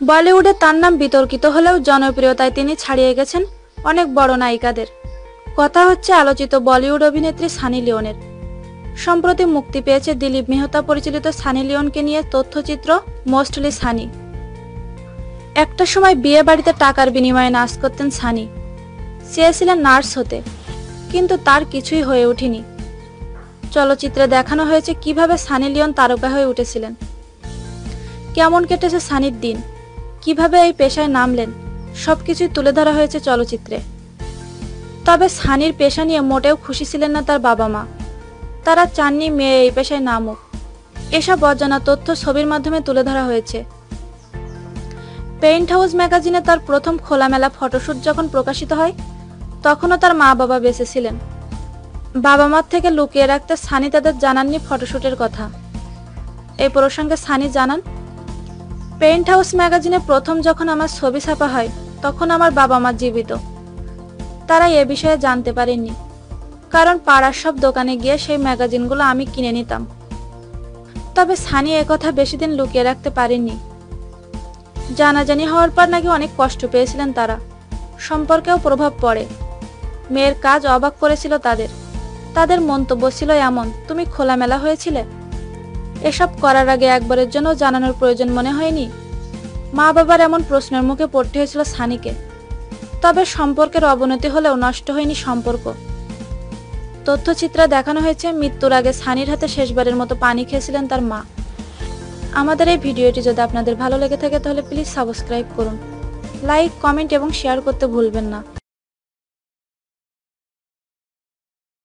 বলিউডে তার নাম বিতর্কিত হলেও জনপ্রিয়তায় তিনি ছাড়িয়ে গেছেন অনেক বড় নায়িকাদের। কথা হচ্ছে আলোচিত বলিউড অভিনেত্রী সানি লিওনের। সম্প্রতি মুক্তি পেয়েছে দিলীপ মেহতা পরিচালিত সানি লিওনকে নিয়ে তথ্যচিত্র মোস্টলি সানি। একটা সময় বিয়ে বাড়িতে টাকার বিনিময়ে নাচ করতেন সানি। চেয়েছিলেন নার্স হতে। কিন্তু তার কিছুই হয়ে ওঠেনি। চলচ্চিত্রে দেখানো হয়েছে কীভাবে সানি লিওন তারকা হয়ে উঠেছিলেন। কেমন কেটেছে সানির দিন। কীভাবে এই পেশায় নামলেন। সবকিছুই তুলে ধরা হয়েছে চলচ্চিত্রে। তবে সানির পেশা নিয়ে মোটেও খুশি ছিলেন না তার বাবা মা তারা চাননি মেয়ে এই পেশায় নামুক। এসব অজানা তথ্য ছবির মাধ্যমে তুলে ধরা হয়েছে। পেইন্ট হাউস ম্যাগাজিনে তার প্রথম খোলামেলা ফটোশ্যুট যখন প্রকাশিত হয় তখনও তার মা বাবা বেঁচে ছিলেন। বাবা মার থেকে লুকিয়ে রাখতে সানি তাদের জানাননি ফটোশ্যুটের কথা। এই প্রসঙ্গে সানি জানান পেইন্ট হাউস ম্যাগাজিনে প্রথম যখন আমার ছবি ছাপা হয়, তখন আমার বাবা মা জীবিত। তারা এ বিষয়ে জানতে পারেননি, কারণ পাড়ার সব দোকানে গিয়ে সেই ম্যাগাজিনগুলো আমি কিনে নিতাম। তবে সানি একথা বেশি দিন লুকিয়ে রাখতে পারেননি। জানাজানি হওয়ার পর নাকি অনেক কষ্ট পেয়েছিলেন তারা। সম্পর্কেও প্রভাব পড়ে। মেয়ের কাজ অবাক করেছিল তাদের। তাদের মন্তব্য ছিল এমন, তুমি খোলামেলা হয়েছিলে? এসব করার আগে একবারের জন্য জানানোর প্রয়োজন মনে হয়নি? মা বাবার এমন প্রশ্নের মুখে পড়তে হয়েছিল সানিকে। তবে সম্পর্কের অবনতি হলেও নষ্ট হয়নি সম্পর্ক। তথ্যচিত্রে দেখানো হয়েছে, মৃত্যুর আগে সানির হাতে শেষবারের মতো পানি খেয়েছিলেন তার মা। আমাদের এই ভিডিওটি যদি আপনাদের ভালো লেগে থাকে, তাহলে প্লিজ সাবস্ক্রাইব করুন। লাইক, কমেন্ট এবং শেয়ার করতে ভুলবেন না।